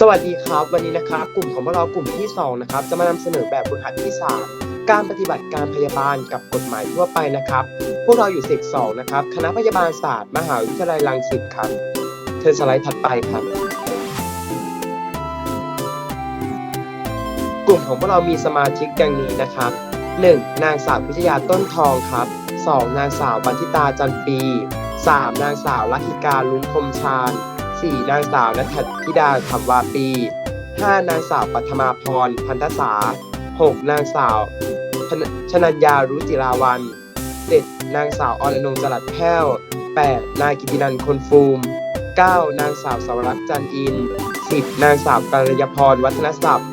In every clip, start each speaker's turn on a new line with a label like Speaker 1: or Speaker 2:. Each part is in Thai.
Speaker 1: สวัสดีครับ วันนี้นะครับกลุ่มของพวกเรากลุ่มที่2นะครับจะมานำเสนอแบบฝึกหัดที่ 3 การปฏิบัติการพยาบาลกับกฎหมายทั่วไปนะครับ พวกเราอยู่เซกสองนะครับคณะพยาบาลศาสตร์ มหาวิทยาลัยรังสิตครับเชิญสไลด์ถัดไปครับ กลุ่มของพวกเรามีสมาชิกดังนี้นะครับ 1. นางสาวพิทยาต้นทองครับ 2. นางสาวบันทิตาจันปี 3. นางสาวลักขิการลุงคมชาญ 4. นางสาวนัทธิดาคำวาปี 5. นางสาวปัทมาพร พันธษา 6. นางสาวชนัญญารุจิราวัน 7. นางสาวอรนงจรัสแพ้ว 8. นายกิตินันคนฟูม 9. นางสาวสวรักษ์จันทร์อิน 10. นางสาวกัลยาพรวัฒนศัพท์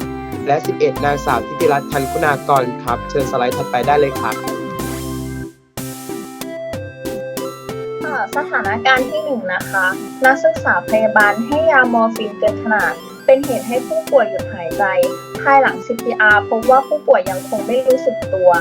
Speaker 1: และ 11 นางสาวทิติรัตน์พันคุณากรครับ เชิญสไลด์ถัดไปได้เลยครับ
Speaker 2: สถานการณ์ที่หนึ่งนะคะ นักศึกษาพยาบาลให้ยามอร์ฟีนเกินขนาด เป็นเหตุให้ผู้ป่วยหยุดหายใจ ภายหลัง CPR พบว่าผู้ป่วยยังคงไม่รู้สึกตัว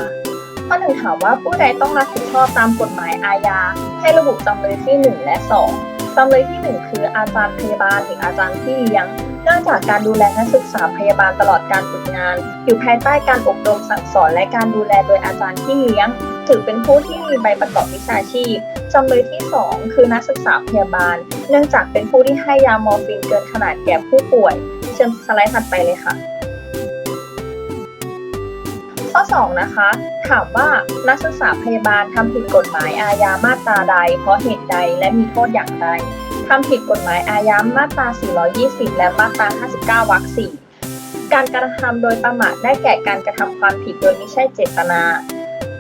Speaker 2: ข้อหนึ่งถามว่าผู้ใดต้องรับผิดชอบตามกฎหมายอาญา ให้ระบุจำเลยที่ 1 และ 2จำเลยที่ 1 คืออาจารย์พยาบาลหรืออาจารย์ที่เลี้ยงเนื่องจากการดูแลนักศึกษาพยาบาลตลอดการฝึกงาน อยู่ภายใต้การอบรมสั่งสอนและการดูแลโดยอาจารย์ที่เลี้ยง ถือเป็นผู้ที่มีใบประกอบวิชาชีพจำเลยที่ 2 คือนักศึกษาพยาบาล เนื่องจากเป็นผู้ที่ให้ยามอร์ฟีนเกินขนาดแก่ผู้ป่วย เชิญสไลด์ถัดไปเลยค่ะ ข้อ 2 นะคะ ถามว่านักศึกษาพยาบาลทำผิดกฎหมายอาญามาตราใด เพราะเหตุใดและมีโทษอย่างไรทำผิดกฎหมายอาญามาตรา 420 และมาตรา 59 วรรค 4 การกระทำโดยประมาทได้แก่การกระทำความผิดโดยไม่ใช่เจตนา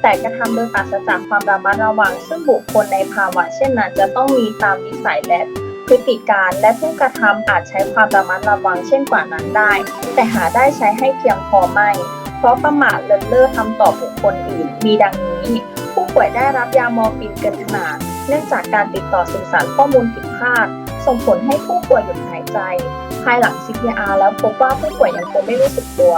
Speaker 2: แต่กระทำโดยปราศจากความระมัดระวัง ซึ่งบุคคลในภาวะ เช่นนั้นจะต้องมีตามนิสัยและพฤติการและผู้กระทำอาจใช้ความระมัดระวังเช่นกว่านั้นได้ แต่หาได้ใช้ให้เพียงพอไม่ เพราะประมาทเลินเล่อทำต่อบุคคลอื่น มีดังนี้ ผู้ป่วยได้รับยามอร์ฟีนเกินขนาด เนื่องจากการติดต่อสื่อสารข้อมูลผิดพลาด ส่งผลให้ผู้ป่วยหยุดหายใจ ภายหลัง CPR แล้วพบว่าผู้ป่วยยังคงไม่รู้สึกตัว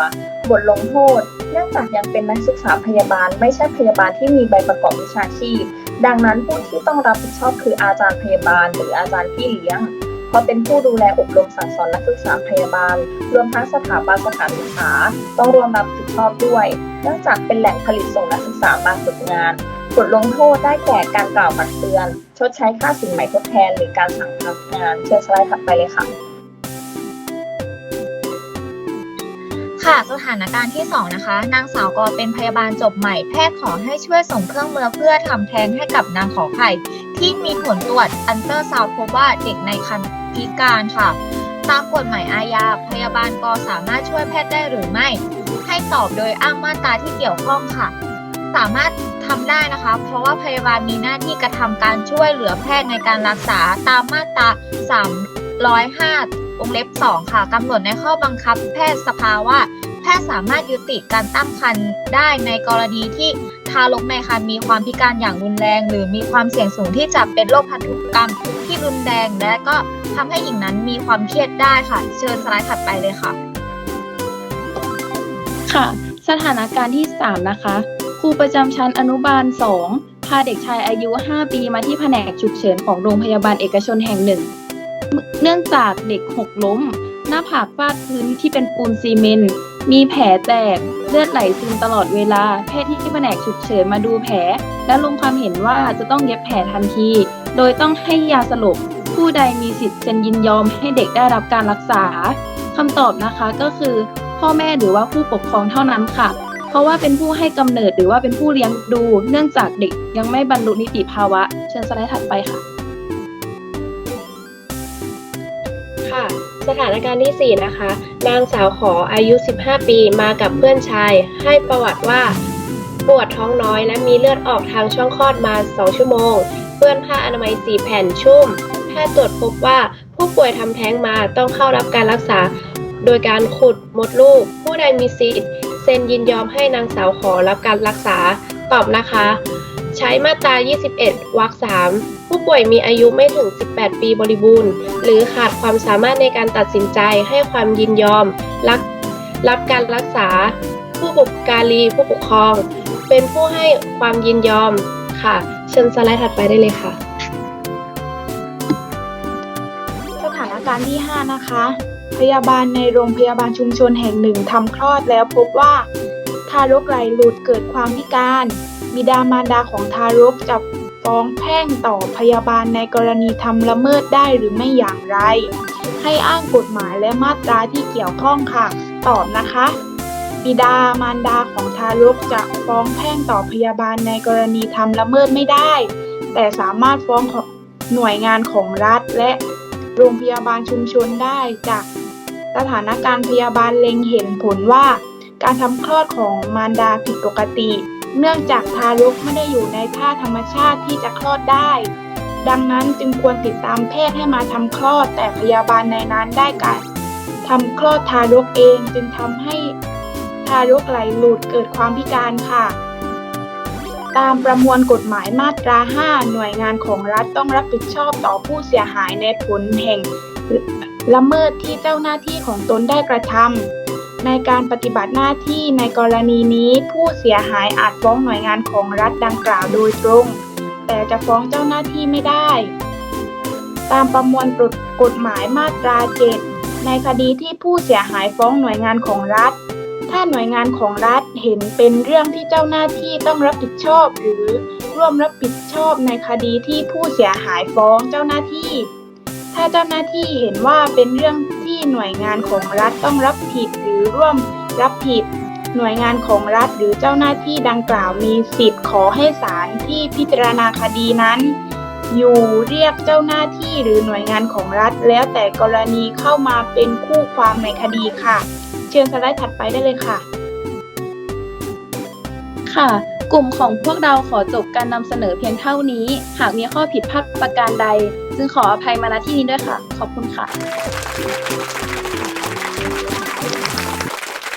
Speaker 2: บทลงโทษ เนื่องจากยังเป็นนักศึกษาพยาบาล ไม่ใช่พยาบาลที่มีใบประกอบวิชาชีพ ดังนั้นผู้ที่ต้องรับผิดชอบคืออาจารย์พยาบาล หรืออาจารย์พี่เลี้ยงเพราะเป็นผู้ดูแลอบรมสั่งสอนนักศึกษาพยาบาล รวมทั้งสถาบันสถานศึกษา ต้องรวมรับผิดชอบด้วย เนื่องจากเป็นแหล่งผลิตส่งนักศึกษามาฝึกงานบทลงโทษได้แก่การกล่าวตักเตือน ชดใช้ค่าสินไหม่ทดแทนหรือการสั่งพักงาน เชิญสไลด์ถัดไปเลยค่ะ
Speaker 3: ค่ะสถานการณ์ที่ 2 นะคะ นางสาวกอเป็นพยาบาลจบใหม่แพทย์ขอให้ช่วยส่งเครื่องมือเพื่อทำแท้งให้กับนางขอไข่ ที่มีผลตรวจอันเตอร์ซาวพบว่าเด็กในครรภ์พิการค่ะ ตามกฎหมายอาญาพยาบาลกอสามารถช่วยแพทย์ได้หรือไม่ ให้ตอบโดยอ้างมาตราที่เกี่ยวข้องค่ะ สามารถทำได้นะคะ เพราะว่าพยาบาลมีหน้าที่กระทำการช่วยเหลือแพทย์ในการรักษาตามมาตรา 305วงเล็บ 2 ค่ะกำหนดในข้อบังคับแพทย์สภาว่า แพทย์สามารถยุติการตั้งครรภ์ได้ในกรณีที่ทารกในครรภ์มีความพิการอย่างรุนแรง หรือมีความเสี่ยงสูงที่จะเป็นโรคพันธุกรรมที่รุนแรง และก็ทำให้หญิงนั้นมีความเครียดได้ค่ะ เชิญสไลด์ถัดไปเลยค่ะ
Speaker 4: ค่ะ สถานการณ์ที่ 3 นะคะ ครูประจำชั้นอนุบาล 2พาเด็กชายอายุ 5 ปีมาที่แผนกฉุกเฉินของโรงพยาบาลเอกชนแห่งหนึ่ง เนื่องจากเด็กหกล้ม หน้าผากฟาดพื้นที่เป็นปูนซีเมนต์มีแผลแตก เลือดไหลซึมตลอดเวลา แพทย์ที่แผนกฉุกเฉินมาดูแผล และลงความเห็นว่าจะต้องเย็บแผลทันที โดยต้องให้ยาสลบ ผู้ใดมีสิทธิ์เซ็นยินยอมให้เด็กได้รับการรักษาคำตอบนะคะก็คือ พ่อแม่หรือว่าผู้ปกครองเท่านั้นค่ะ เพราะว่าเป็นผู้ให้กำเนิดหรือว่าเป็นผู้เลี้ยงดู เนื่องจากเด็กยังไม่บรรลุนิติภาวะ เชิญสไลด์ถัดไปค่ะ
Speaker 5: ค่ะ สถานการณ์ที่ 4 นะคะ นางสาวขออายุ 15 ปีมากับเพื่อนชาย ให้ประวัติว่า ปวดท้องน้อยและมีเลือดออกทางช่องคลอดมา 2 ชั่วโมง เปื้อนผ้าอนามัย 4 แผ่นชุ่ม แพทย์ตรวจพบว่าผู้ป่วยทำแท้งมาต้องเข้ารับการรักษา โดยการขุดมดลูก ผู้ใดมีสิทธิ์เซ็นยินยอมให้นางสาวขอรับการรักษา ตอบนะคะ ใช้มาตรา 21 วรรค 3 ผู้ป่วยมีอายุไม่ถึง 18 ปีบริบูรณ์ หรือขาดความสามารถในการตัดสินใจให้ความยินยอม รับรับการรักษา ผู้บุกการีผู้ปกครอง เป็นผู้ให้ความยินยอมค่ะ เชิญสไลด์ถัดไปได้เลยค่ะ
Speaker 4: สถานการณ์ที่ 5 นะคะ
Speaker 6: พยาบาลในโรงพยาบาลชุมชนแห่งหนึ่งทำคลอดแล้วพบว่าทารกไหลหลุดเกิดความพิการ บิดามารดาของทารกจะฟ้องแพ่งต่อพยาบาลในกรณีทำละเมิดได้หรือไม่อย่างไร ให้อ้างกฎหมายและมาตราที่เกี่ยวข้องค่ะ ตอบนะคะ บิดามารดาของทารกจะฟ้องแพ่งต่อพยาบาลในกรณีทำละเมิดไม่ได้ แต่สามารถฟ้องของหน่วยงานของรัฐและโรงพยาบาลชุมชนได้จากสถานการณ์พยาบาลเล็งเห็นผลว่า การทำคลอดของมารดาผิดปกติ เนื่องจากทารกไม่ได้อยู่ในท่าธรรมชาติที่จะคลอดได้ ดังนั้นจึงควรติดตามแพทย์ให้มาทำคลอด แต่พยาบาลในนั้นได้การทำคลอดทารกเองจึงทำให้ทารกไหลหลุดเกิดความพิการค่ะ ตามประมวลกฎหมายมาตรา 5 หน่วยงานของรัฐต้องรับผิดชอบต่อผู้เสียหายในผลแห่งละเมิดที่เจ้าหน้าที่ของตนได้กระทำ ในการปฏิบัติหน้าที่ในกรณีนี้ผู้เสียหายอาจฟ้องหน่วยงานของรัฐดังกล่าวโดยตรง แต่จะฟ้องเจ้าหน้าที่ไม่ได้ ตามประมวลกฎหมายมาตรา7ในคดีที่ผู้เสียหายฟ้องหน่วยงานของรัฐ ถ้าหน่วยงานของรัฐเห็นเป็นเรื่องที่เจ้าหน้าที่ต้องรับผิดชอบ หรือร่วมรับผิดชอบในคดีที่ผู้เสียหายฟ้องเจ้าหน้าที่ ถ้าเจ้าหน้าที่เห็นว่าเป็นเรื่องที่หน่วยงานของรัฐต้องรับผิดหรือร่วมรับผิด หน่วยงานของรัฐหรือเจ้าหน้าที่ดังกล่าวมีสิทธิ์ขอให้ศาลที่พิจารณาคดีนั้น อยู่เรียกเจ้าหน้าที่หรือหน่วยงานของรัฐ แล้วแต่กรณีเข้ามาเป็นคู่ความในคดีค่ะ เชิญสไลด์ถัดไปได้เลยค่ะ
Speaker 4: ค่ะ กลุ่มของพวกเราขอจบการนำเสนอเพียงเท่านี้ หากมีข้อผิดพลาดประการใด จึงขออภัยมาณที่นี้ด้วยค่ะ ขอบคุณค่ะ